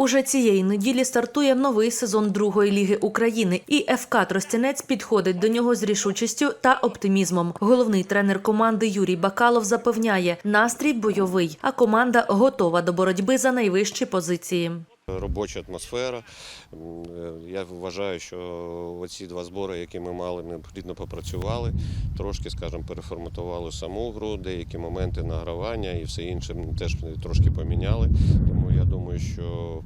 Уже цієї неділі стартує новий сезон другої ліги України, і ФК Тростянець підходить до нього з рішучістю та оптимізмом. Головний тренер команди Юрій Бакалов запевняє, настрій бойовий, а команда готова до боротьби за найвищі позиції. Робоча атмосфера. Е, Я вважаю, що оці два збори, які ми мали, ми плідно попрацювали, трошки, скажімо, переформатували саму гру, деякі моменти награвання і все інше теж трошки поміняли. Тому я думаю, що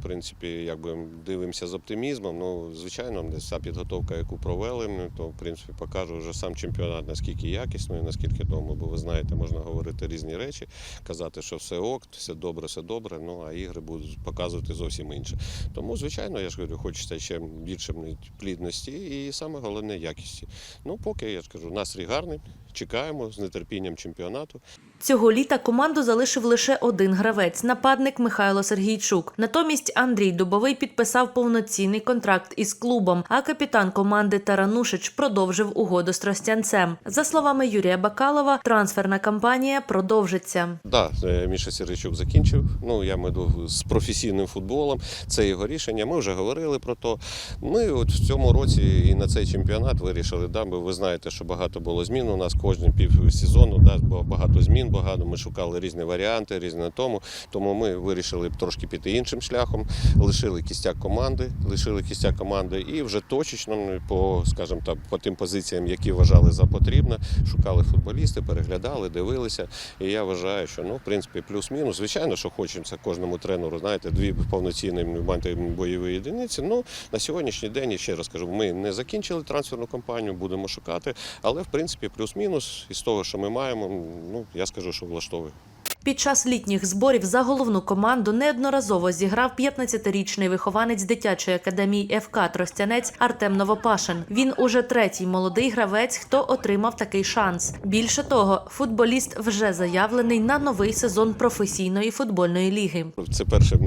принципі, якби дивимося з оптимізмом. Ну, звичайно, ця підготовка, яку провели, ми, то в принципі покаже вже сам чемпіонат, наскільки якісно і наскільки тому. Бо ви знаєте, можна говорити різні речі, казати, що все ок, все добре, все добре. Ну а ігри будуть показувати зовсім інше. Тому, звичайно, я ж говорю, хочеться ще більше плідності і саме головне якісті. Ну, поки я ж кажу, настрій гарний. Чекаємо з нетерпінням чемпіонату. Цього літа команду залишив лише один гравець нападник Михайло Сергійчук. Натомість Андрій Дубовий підписав повноцінний контракт із клубом, а капітан команди Таранушич продовжив угоду з Тростянцем. За словами Юрія Бакалова, трансферна кампанія продовжиться. Да, Міша Сіричук закінчив. Ну я маю з професійним футболом. Це його рішення. Ми вже говорили про то. Ми от в цьому році і на цей чемпіонат вирішили. Да, ви знаєте, що багато було змін. У нас кожен півсезону, да, було багато змін, багато. Ми шукали різні варіанти, різні тому. Тому ми вирішили трошки піти іншим шляхом. Лишили кістяк команди, лишили кістяк команди і вже точечно ну, по, скажімо так, по тим позиціям, які вважали за потрібне, шукали футболісти, переглядали, дивилися. І я вважаю, що ну, в принципі, плюс-мінус. Звичайно, що хочеться кожному тренеру, знаєте, дві повноцінні бойові єдиниці. Ну на сьогоднішній день ще раз кажу, ми не закінчили трансферну кампанію, будемо шукати. Але в принципі, плюс-мінус із того, що ми маємо, ну я скажу, що влаштовує. Під час літніх зборів за головну команду неодноразово зіграв 15-річний вихованець дитячої академії ФК Тростянець Артем Новопашин. Він уже третій молодий гравець, хто отримав такий шанс. Більше того, футболіст вже заявлений на новий сезон професійної футбольної ліги. Це перший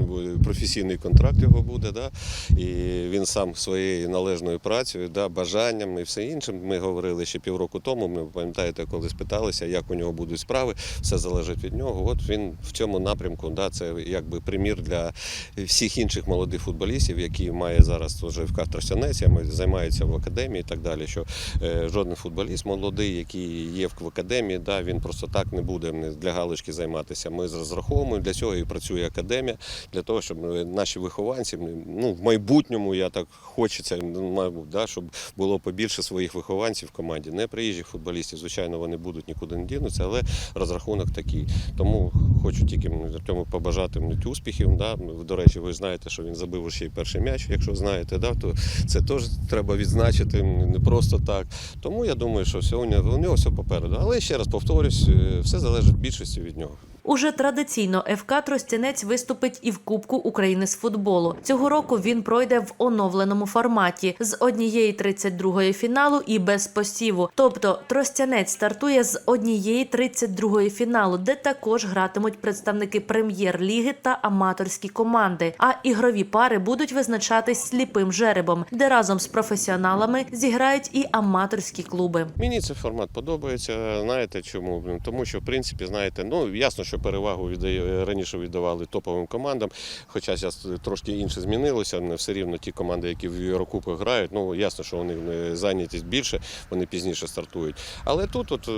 професійний контракт його буде, да? і він сам своєю належною працею, да, бажанням і все іншим. Ми говорили ще півроку тому. Ми пам'ятаєте, коли спиталися, як у нього будуть справи, все залежить від нього. От він в цьому напрямку, да, це якби примір для всіх інших молодих футболістів, які має зараз вже в Тростянець, займаються в академії і так далі. Що е, жоден футболіст молодий, який є в академії, да, він просто так не буде для галочки займатися. Ми розраховуємо для цього і працює академія, для того, щоб наші вихованці, ну в майбутньому я так хочеться, мабуть, да, щоб було побільше своїх вихованців в команді. Не приїжджих футболістів, звичайно, вони будуть нікуди не дінуться, але розрахунок такий. Тому хочу тільки Артему побажати успіхів. Да. До речі, ви знаєте, що він забив ще й перший м'яч. Якщо знаєте, да, то це теж треба відзначити не просто так. Тому я думаю, що сьогодні у нього все попереду. Але ще раз повторюсь, все залежить в більшості від нього. Уже традиційно ФК Тростянець виступить і в Кубку України з футболу. Цього року він пройде в оновленому форматі з однієї 32-ї фіналу і без посіву. Тобто Тростянець стартує з однієї 32-ї фіналу, де також гратимуть представники прем'єр-ліги та аматорські команди. А ігрові пари будуть визначатись сліпим жеребом, де разом з професіоналами зіграють і аматорські клуби. Мені цей формат подобається. Знаєте чому? Тому що в принципі, знаєте, ну ясно, що перевагу віддає раніше віддавали топовим командам. Хоча зараз трошки інше змінилося. Не все рівно ті команди, які в Єврокубках грають. Ну ясно, що вони зайнятість більше, вони пізніше стартують. Але тут, от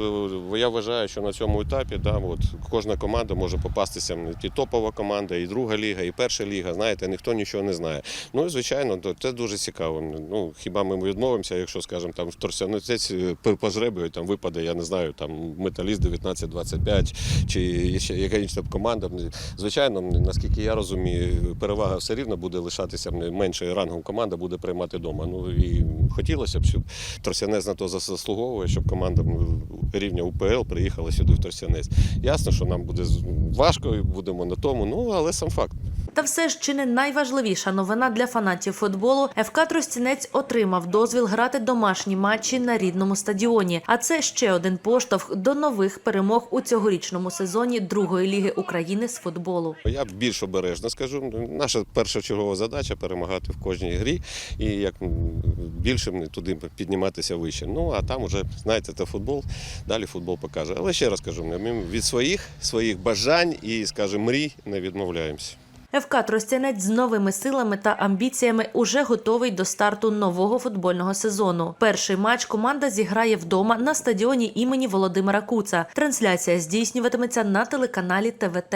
я вважаю, що на цьому етапі да, от, кожна команда може попастися і топова команда, і друга ліга, і перша ліга. Знаєте, ніхто нічого не знає. Ну і звичайно, це дуже цікаво. Ну хіба ми відмовимося, якщо скажімо, там Торсянець по жребію там випаде, я не знаю, там металіст 19-25 чи ще яка інша команда. Звичайно, наскільки я розумію, перевага все рівно буде лишатися меншою рангом команда буде приймати вдома. Ну і хотілося б, щоб Тросянець на то заслуговує, щоб команда рівня УПЛ приїхала сюди в Тросянець. Ясно, що нам буде важко, будемо на тому, ну але сам факт. Та все ж чи не найважливіша новина для фанатів футболу. ФК Тростянець отримав дозвіл грати домашні матчі на рідному стадіоні. А це ще один поштовх до нових перемог у цьогорічному сезоні другої ліги України з футболу. Я більш обережно скажу. Наша першочергова задача перемагати в кожній грі і як більше туди підніматися вище. Ну а там уже знаєте, це футбол. Далі футбол покаже. Але ще раз кажу, ми від своїх своїх бажань і, скажімо, мрій не відмовляємося. ФК Тростянець з новими силами та амбіціями уже готовий до старту нового футбольного сезону. Перший матч команда зіграє вдома на стадіоні імені Володимира Куца. Трансляція здійснюватиметься на телеканалі ТВТ.